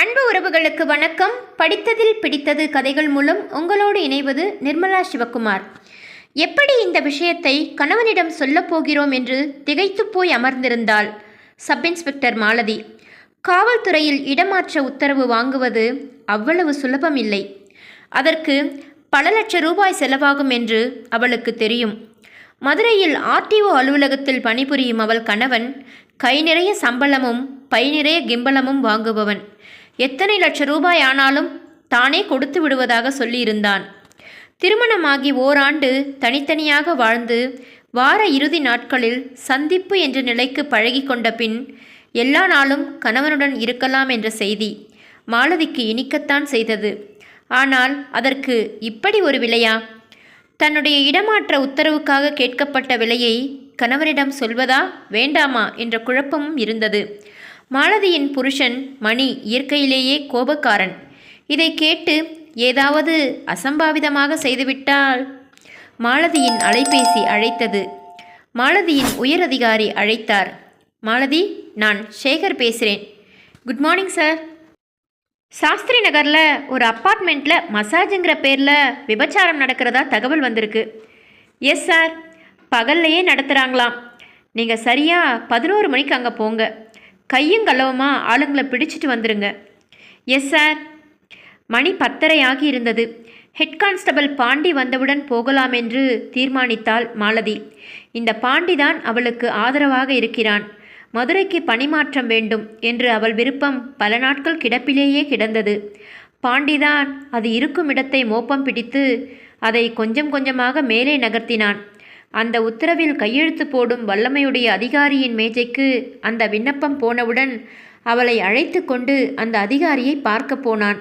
அன்பு உறவுகளுக்கு வணக்கம். படித்ததில் பிடித்தது கதைகள் மூலம் உங்களோடு இணைவது நிர்மலா சிவகுமார். எப்படி இந்த விஷயத்தை கணவனிடம் சொல்லப் போகிறோம் என்று திகைத்துப் போய் அமர்ந்திருந்தாள் சப் இன்ஸ்பெக்டர் மாலதி. காவல்துறையில் இடமாற்ற உத்தரவு வாங்குவது அவ்வளவு சுலபம் இல்லை அதற்கு பல லட்ச ரூபாய் செலவாகும் என்று அவளுக்கு தெரியும். மதுரையில் ஆர்டிஓ அலுவலகத்தில் பணிபுரியும் அவள் கணவன் கை நிறைய சம்பளமும் பை நிறைய கிம்பளமும் வாங்குபவன். எத்தனை லட்ச ரூபாய் ஆனாலும் தானே கொடுத்து விடுவதாக சொல்லியிருந்தான். திருமணமாகி ஓராண்டு தனித்தனியாக வாழ்ந்து வார இறுதி நாட்களில் சந்திப்பு என்ற நிலைக்கு பழகி கொண்ட பின் எல்லா நாளும் கணவனுடன் இருக்கலாம் என்ற செய்தி மாலதிக்கு இனிக்கத்தான் செய்தது. ஆனால் அதற்கு இப்படி ஒரு விலையா? தன்னுடைய இடமாற்ற உத்தரவுக்காக கேட்கப்பட்ட விலையை கணவனிடம் சொல்வதா வேண்டாமா என்ற குழப்பமும் இருந்தது. மாலதியின் புருஷன் மணி இயற்கையிலேயே கோபக்காரன். இதை கேட்டு ஏதாவது அசம்பாவிதமாக செய்துவிட்டால்? மாலதியின் அலைபேசி அழைத்தது. மாலதியின் உயரதிகாரி அழைத்தார். மாலதி நான் சேகர் பேசுகிறேன் குட் மார்னிங் சார். சாஸ்திரி நகரில் ஒரு அப்பார்ட்மெண்ட்டில் மசாஜுங்கிற பேரில் விபச்சாரம் நடக்கிறதா தகவல் வந்திருக்கு. Yes sir. பகல்லையே நடத்துகிறாங்களாம் நீங்கள் சரியாக பதினோரு மணிக்கு அங்கே போங்க. கையும் களவுமா ஆளுங்களை பிடிச்சிட்டு வந்துடுங்க எஸ் சார் மணி பத்தரை ஆகி இருந்தது. ஹெட் கான்ஸ்டபிள் பாண்டி வந்தவுடன் போகலாம் என்று தீர்மானித்தாள் மாலதி. இந்த பாண்டிதான் அவளுக்கு ஆதரவாக இருக்கிறான். மதுரைக்கு பணிமாற்றம் வேண்டும் என்று அவள் விருப்பம் பல நாட்கள் கிடப்பிலேயே கிடந்தது. பாண்டிதான் அது இருக்கும் இடத்தை மோப்பம் பிடித்து அதை கொஞ்சம் கொஞ்சமாக மேலே நகர்த்தினான். அந்த உத்தரவில் கையெழுத்து போடும் வல்லமையுடைய அதிகாரியின் மேஜைக்கு அந்த விண்ணப்பம் போனவுடன் அவளை அழைத்து கொண்டு அந்த அதிகாரியை பார்க்க போனான்.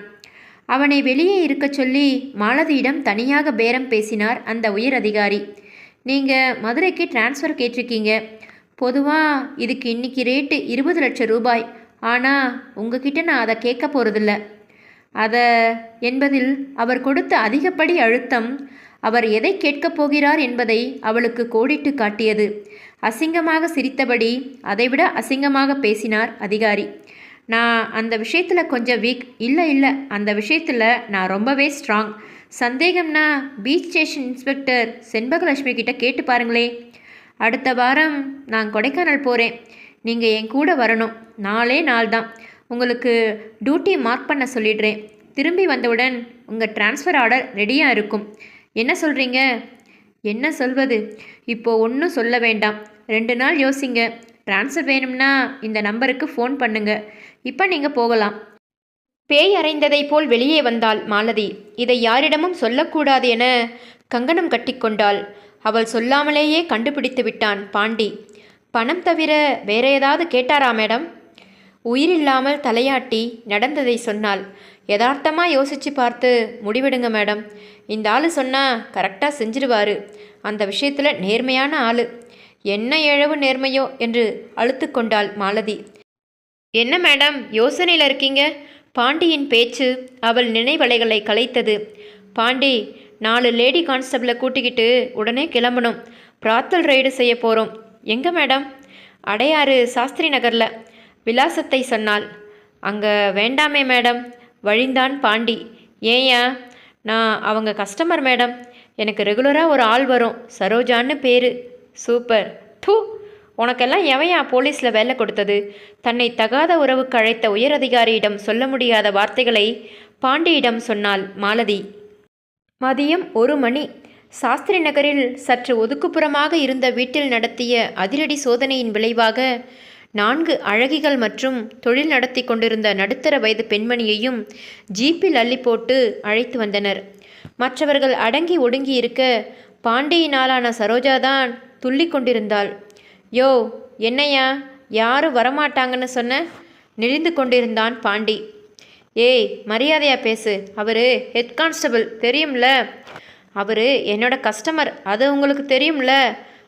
அவனை வெளியே இருக்கச் சொல்லி மாலதியிடம் தனியாக பேரம் பேசினார் அந்த உயர் அதிகாரி. நீங்கள் மதுரைக்கு டிரான்ஸ்ஃபர் கேட்டிருக்கீங்க. பொதுவாக இதுக்கு இன்னைக்கு ரேட்டு இருபது லட்சம் ரூபாய். ஆனால் உங்ககிட்ட நான் அதை கேட்க போகிறதில்ல அதை என்பதில் அவர் கொடுத்த அதிகப்படி அழுத்தம் அவர் எதை கேட்கப் போகிறார் என்பதை அவளுக்கு கோடிட்டு காட்டியது. அசிங்கமாக சிரித்தபடி அதைவிட அசிங்கமாக பேசினார் அதிகாரி. நான் அந்த விஷயத்தில் கொஞ்சம் வீக் இல்லை இல்லை. அந்த விஷயத்தில் நான் ரொம்பவே ஸ்ட்ராங் சந்தேகம்னா பீச் ஸ்டேஷன் இன்ஸ்பெக்டர் செண்பகலட்சுமி கிட்ட கேட்டு பாருங்களே. அடுத்த வாரம் நான் கொடைக்கானல் போகிறேன் நீங்கள் என் கூட வரணும். நாளே நாள் தான். உங்களுக்கு டியூட்டி மார்க் பண்ண சொல்லிடுறேன். திரும்பி வந்தவுடன் உங்கள் ட்ரான்ஸ்ஃபர் ஆர்டர் ரெடியாக இருக்கும். என்ன சொல்கிறீங்க என்ன சொல்வது? இப்போ ஒன்றும் சொல்ல வேண்டாம். ரெண்டு நாள் யோசிங்க. ட்ரான்ஸ்ஃபர் வேணும்னா இந்த நம்பருக்கு ஃபோன் பண்ணுங்க. இப்போ நீங்கள் போகலாம். பேய் அறைந்ததைப் போல் வெளியே வந்தாள் மாலதி. இதை யாரிடமும் சொல்லக்கூடாது என கங்கணம் கட்டிக்கொண்டாள் அவள் சொல்லாமலேயே கண்டுபிடித்து விட்டான் பாண்டி. பணம் தவிர வேற ஏதாவது கேட்டாரா மேடம்? உயிரில்லாமல் தலையாட்டி நடந்ததை சொன்னாள். யதார்த்தமாக யோசித்து பார்த்து முடிவெடுங்க மேடம். இந்த ஆள் சொன்னால் கரெக்டாக செஞ்சிருவார். அந்த விஷயத்தில் நேர்மையான ஆள். என்ன எழவு நேர்மையோ என்று அழுத்து கொண்டாள் மாலதி. என்ன மேடம்? யோசனையில் இருக்கீங்க? பாண்டியின் பேச்சு அவள் நினைவலைகளை கலைத்தது. பாண்டி நாலு லேடி கான்ஸ்டபிளை கூட்டிக்கிட்டு உடனே கிளம்பணும். பிராத்தல் ரைடு செய்ய போகிறோம் எங்கே மேடம்? அடையாறு சாஸ்திரி நகரில். விலாசத்தை சொன்னாள். அங்கே வேண்டாமே மேடம். வழிந்தான் பாண்டி. ஏயா நான் அவங்க கஸ்டமர் மேடம் எனக்கு ரெகுலராக ஒரு ஆள் வரும். சரோஜான்னு பேர். சூப்பர். தூ உனக்கெல்லாம் எவையா போலீஸில் வேலை கொடுத்தது? தன்னை தகாத உறவுக்கு அழைத்த உயரதிகாரியிடம் சொல்ல முடியாத வார்த்தைகளை பாண்டியிடம் சொன்னாள் மாலதி. மதியம் ஒரு மணி. சாஸ்திரி நகரில் சற்று ஒதுக்குப்புறமாக இருந்த வீட்டில் நடத்திய அதிரடி சோதனையின் விளைவாக நான்கு அழகிகள் மற்றும் தொழில் நடத்தி கொண்டிருந்த நடுத்தர வயது பெண்மணியையும் ஜீப்பில் அள்ளி போட்டு அழைத்து வந்தனர். மற்றவர்கள் அடங்கி ஒடுங்கி இருக்க பாண்டியினாலான சரோஜாதான் துள்ளி கொண்டிருந்தாள். யோ என்னையா? யாரும் வரமாட்டாங்கன்னு சொன்ன? நெளிந்து கொண்டிருந்தான் பாண்டி. ஏய் மரியாதையா பேசு. அவர் ஹெட் கான்ஸ்டபிள் தெரியும்ல? அவர் என்னோட கஸ்டமர் அது உங்களுக்கு தெரியும்ல?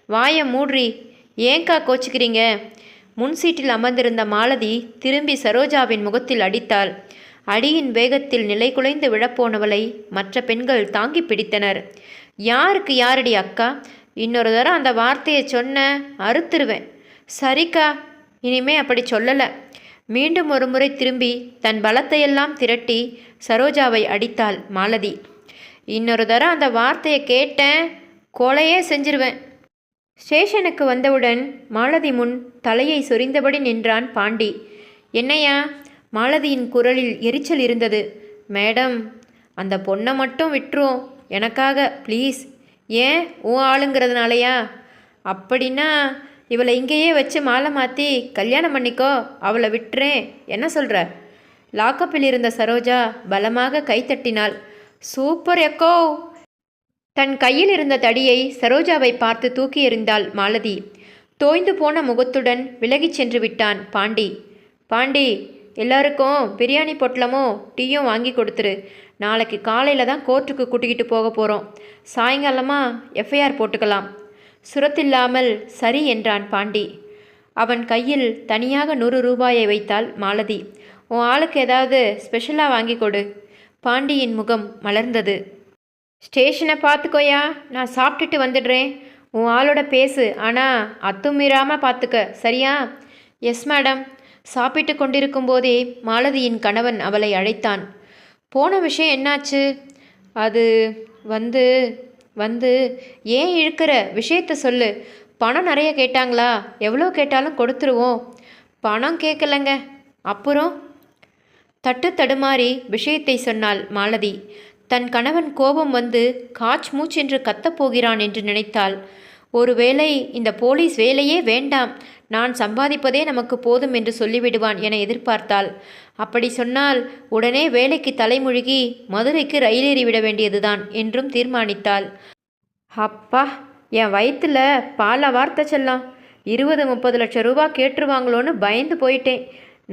வாயை மூட்ரி ஏங்கா கோச்சிக்கிறீங்க? முன் சீட்டில் அமர்ந்திருந்த மாலதி திரும்பி சரோஜாவின் முகத்தில் அடித்தாள். அடியின் வேகத்தில் நிலை குலைந்து விழப்போனவளை மற்ற பெண்கள் தாங்கி பிடித்தனர். யாருக்கு யாரடி அக்கா? இன்னொரு தரம் அந்த வார்த்தையை சொன்ன அறுத்துருவேன். சரிக்கா இனிமே அப்படி சொல்லலை மீண்டும் ஒரு முறை திரும்பி தன் பலத்தையெல்லாம் திரட்டி சரோஜாவை அடித்தாள் மாலதி. இன்னொரு தரம் அந்த வார்த்தையை கேட்டேன் கொலையே செஞ்சிருவேன். ஸ்டேஷனுக்கு வந்தவுடன் மாலதி முன் தலையை சொரிந்தபடி நின்றான் பாண்டி. என்னையா? மாலதியின் குரலில் எரிச்சல் இருந்தது. மேடம் அந்த பொண்ணை மட்டும் விட்டுரும் எனக்காக ப்ளீஸ். ஏன்? உன் ஆளுங்கிறதுனாலயா? அப்படின்னா இவளை இங்கேயே வச்சு மாலை மாற்றி கல்யாணம் பண்ணிக்கோ. அவளை விட்டுறேன். என்ன சொல்கிற லாக்கப்பில் இருந்த சரோஜா பலமாக கைத்தட்டினாள் சூப்பர் எக்கோ! தன் கையில் இருந்த தடியை சரோஜாவை பார்த்து தூக்கி எறிந்தாள் மாலதி. தோய்ந்து போன முகத்துடன் விலகிச் சென்று விட்டான் பாண்டி. பாண்டி எல்லாருக்கும் பிரியாணி பொட்டலமோ டீயும் வாங்கி கொடுத்துரு. நாளைக்கு காலையில் தான் கோர்ட்டுக்கு கூட்டிக்கிட்டு போக போகிறோம் சாயங்காலமாக எஃப்ஐஆர் போட்டுக்கலாம். சுரத்தில்லாமல் சரி என்றான் பாண்டி. அவன் கையில் தனியாக நூறு ரூபாயை வைத்தாள் மாலதி. உன் ஆளுக்கு ஏதாவது ஸ்பெஷலாக வாங்கி கொடு. பாண்டியின் முகம் மலர்ந்தது. ஸ்டேஷனை பார்த்துக்கோயா நான் சாப்பிட்டுட்டு வந்துடுறேன். உன் ஆளோட பேசு ஆனால் அத்துமீறாமல் பார்த்துக்க சரியா? எஸ் மேடம் சாப்பிட்டு கொண்டிருக்கும் போதே மாலதியின் கணவன் அவளை அழைத்தான். போன விஷயம் என்னாச்சு? அது வந்து வந்து ஏன் இழுக்கிற? விஷயத்த சொல்லு. பணம் நிறைய கேட்டாங்களா? எவ்வளோ கேட்டாலும் கொடுத்துருவோம். பணம் கேட்கலங்க. அப்புறம்? தட்டு தடுமாறி விஷயத்தை சொன்னாள் மாலதி. தன் கணவன் கோபம் வந்து காச் மூச்சென்று கத்தப்போகிறான் என்று நினைத்தாள். ஒருவேளை இந்த போலீஸ் வேலையே வேண்டாம். நான் சம்பாதிப்பதே நமக்கு போதும் என்று சொல்லிவிடுவான் என எதிர்பார்த்தாள். அப்படி சொன்னால் உடனே வேலைக்கு தலைமுழுகி மதுரைக்கு ரயிலேறிவிட வேண்டியதுதான் என்றும் தீர்மானித்தாள். அப்பா என் வயிற்றுல பால வார்த்தை செல்லம். இருபது முப்பது லட்சம் ரூபா கேட்டுருவாங்களோன்னு பயந்து போயிட்டேன்.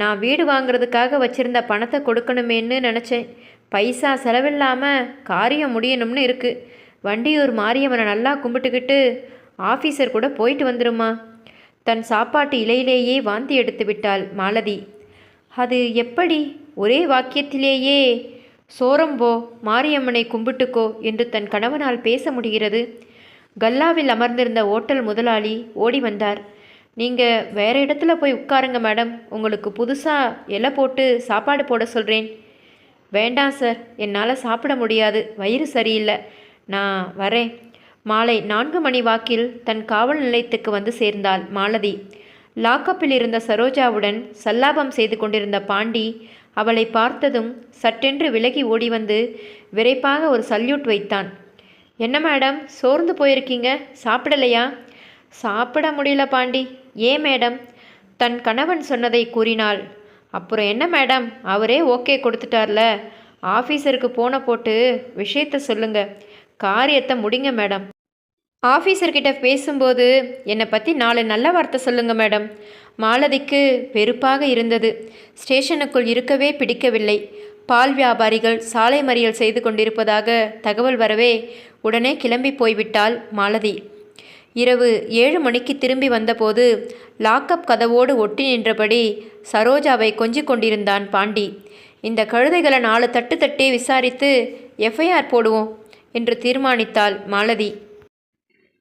நான் வீடு வாங்குறதுக்காக வச்சிருந்த பணத்தை கொடுக்கணுமேன்னு நினச்சேன். பைசா செலவில்லாமல் காரியம் முடியணும்னு இருக்குது வண்டியூர் மாரியம்மனை நல்லா கும்பிட்டுக்கிட்டு ஆஃபீஸர் கூட போயிட்டு வந்துருமா? தன் சாப்பாட்டு இலையிலேயே வாந்தி எடுத்து விட்டாள் மாலதி. அது எப்படி? ஒரே வாக்கியத்திலேயே சோரம்போ மாரியம்மனை கும்பிட்டுக்கோ என்று தன் கணவனால் பேச முடிகிறது. கல்லாவில் அமர்ந்திருந்த ஓட்டல் முதலாளி ஓடி வந்தார். நீங்கள் வேற இடத்துல போய் உட்காருங்க மேடம். உங்களுக்கு புதுசாக இலை போட்டு சாப்பாடு போட சொல்கிறேன் வேண்டாம் சார் என்னால் சாப்பிட முடியாது வயிறு சரியில்லை. நான் வரேன். மாலை நான்கு மணி வாக்கில் தன் காவல் நிலையத்துக்கு வந்து சேர்ந்தாள் மாலதி. லாக்கப்பில் இருந்த சரோஜாவுடன் சல்லாபம் செய்து கொண்டிருந்த பாண்டி அவளை பார்த்ததும் சட்டென்று விலகி ஓடி வந்து விரைப்பாக ஒரு சல்யூட் வைத்தான். என்ன மேடம் சோர்ந்து போயிருக்கீங்க? சாப்பிடலையா? சாப்பிட முடியல பாண்டி. ஏன் மேடம்? தன் கணவன் சொன்னதை கூறினாள். அப்புறம் என்ன மேடம்? அவரே ஓகே கொடுத்துட்டார்ல. ஆஃபீஸருக்கு போன போட்டு விஷயத்த சொல்லுங்க. காரியத்தை முடிங்க மேடம். ஆஃபீஸர்கிட்ட பேசும்போது என்னை பற்றி நாலு நல்ல வார்த்தை சொல்லுங்க மேடம். மாலதிக்கு வெறுப்பாக இருந்தது. ஸ்டேஷனுக்குள் இருக்கவே பிடிக்கவில்லை. பால் வியாபாரிகள் சாலை மறியல் செய்து கொண்டிருப்பதாக தகவல் வரவே உடனே கிளம்பி போய்விட்டாள் மாலதி. இரவு ஏழு மணிக்கு திரும்பி வந்தபோது லாக்கப் கதவோடு ஒட்டி நின்றபடி சரோஜாவை கொஞ்சிக் கொண்டிருந்தான் பாண்டி. இந்த கழுதைகளை நாலு தட்டு தட்டி விசாரித்து எஃப்ஐஆர் போடுவோம் என்று தீர்மானித்தாள் மாலதி.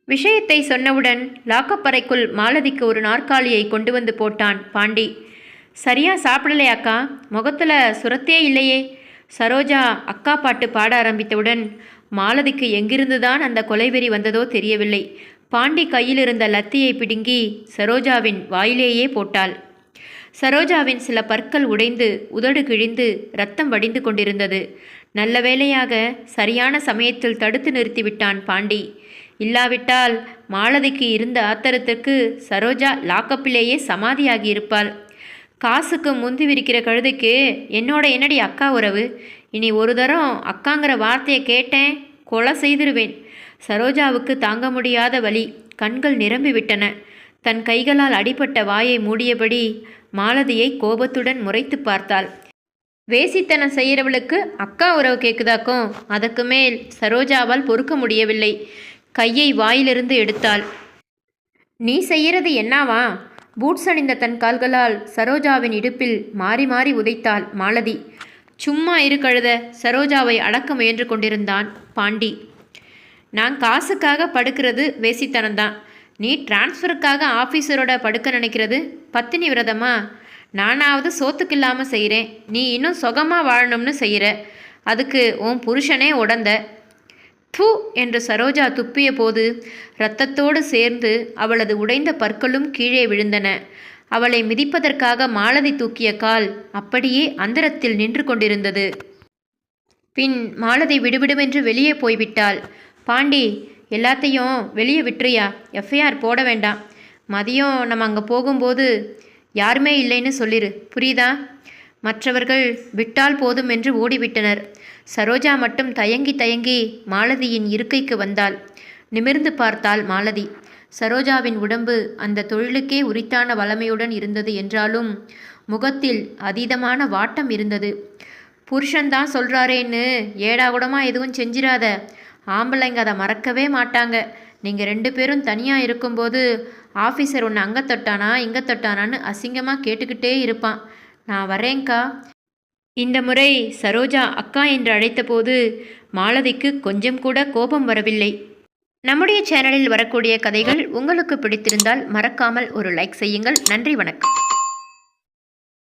விஷயத்தை சொன்னவுடன் லாக்கப் அறைக்குள் மாலதிக்கு ஒரு நாற்காலியை கொண்டு வந்து போட்டான் பாண்டி. சரியா சாப்பிடலையாக்கா முகத்தில் சுரத்தே இல்லையே. சரோஜா அக்கா பாட்டு பாட ஆரம்பித்தவுடன் மாலதிக்கு எங்கிருந்துதான் அந்த கொலைவெறி வந்ததோ தெரியவில்லை. பாண்டி கையில் இருந்த லத்தியை பிடுங்கி சரோஜாவின் வாயிலேயே போட்டாள். சரோஜாவின் சில பற்கள் உடைந்து உதடு கிழிந்து ரத்தம் வடிந்து கொண்டிருந்தது. நல்ல வேளையாக சரியான சமயத்தில் தடுத்து நிறுத்திவிட்டான் பாண்டி. இல்லாவிட்டால் மாலதிக்கு இருந்த ஆத்திரத்திற்கு சரோஜா லாக்கப்பிலேயே சமாதியாகி இருப்பாள். காசுக்கு முந்தி விரிக்கிற கழுதைக்கு என்னோட என்னடி அக்கா உறவு? இனி ஒரு தரம் அக்காங்கிற வார்த்தையை கேட்டேன் கொலை செய்திருவேன். சரோஜாவுக்கு தாங்க முடியாத வலி. கண்கள் நிரம்பிவிட்டன. தன் கைகளால் அடிபட்ட வாயை மூடியபடி மாலதியை கோபத்துடன் முறைத்து பார்த்தாள். வேசித்தனம் செய்கிறவளுக்கு அக்கா உறவு கேட்குதாக்கும் அதற்கு மேல் சரோஜாவால் பொறுக்க முடியவில்லை. கையை வாயிலிருந்து எடுத்தாள். நீ செய்கிறது என்னவா? பூட்ஸ் அணிந்த தன் கால்களால் சரோஜாவின் இடுப்பில் மாறி மாறி உதைத்தாள் மாலதி. சும்மா இருக்கழுத சரோஜாவை அடக்க முயன்று கொண்டிருந்தான் பாண்டி. நான் காசுக்காக படுக்கிறது வேசித்தனம்தான். நீ டிரான்ஸ்ஃபருக்காக ஆஃபீஸரோட படுக்க நினைக்கிறது பத்தினி விரதமா? நானாவது சோத்துக்கு இல்லாமல் செய்கிறேன் நீ இன்னும் சுகமாக வாழணும்னு செய்கிற அதுக்கு உன் புருஷனே உடந்த. து என்று சரோஜா துப்பிய போது இரத்தத்தோடு சேர்ந்து அவளது உடைந்த பற்களும் கீழே விழுந்தன. அவளை மிதிப்பதற்காக மாலதி தூக்கிய கால் அப்படியே அந்தரத்தில் நின்று கொண்டிருந்தது. பின் மாலதி விடுவிடுவென்று வெளியே போய்விட்டாள். பாண்டி எல்லாத்தையும் வெளியே விட்டுறியா? எஃப்ஐஆர் போட வேண்டாம். மதியம் நம்ம அங்கே போகும்போது யாருமே இல்லைன்னு சொல்லிரு. புரியுதா? மற்றவர்கள் விட்டால் போதும் என்று ஓடிவிட்டனர். சரோஜா மட்டும் தயங்கி தயங்கி மாலதியின் இருக்கைக்கு வந்தாள். நிமிர்ந்து பார்த்தாள் மாலதி. சரோஜாவின் உடம்பு அந்த தொழிலுக்கே உரித்தான வளமையுடன் இருந்தது என்றாலும் முகத்தில் அதீதமான வாட்டம் இருந்தது. புருஷன்தான் சொல்கிறாரேன்னு ஏடாகுடமாக எதுவும் செஞ்சிடாத ஆம்பளைங்க அதை மறக்கவே மாட்டாங்க. நீங்கள் ரெண்டு பேரும் தனியாக இருக்கும்போது ஆஃபீஸர் ஒன்று அங்கே தொட்டானா இங்கே தொட்டானான்னு அசிங்கமாக கேட்டுக்கிட்டே இருப்பான். நான் வரேங்க்கா இந்த முறை சரோஜா அக்கா என்று அழைத்தபோது மாலதிக்கு கொஞ்சம் கூட கோபம் வரவில்லை. நம்முடைய சேனலில் வரக்கூடிய கதைகள் உங்களுக்கு பிடித்திருந்தால் மறக்காமல் ஒரு லைக் செய்யுங்கள். நன்றி வணக்கம்.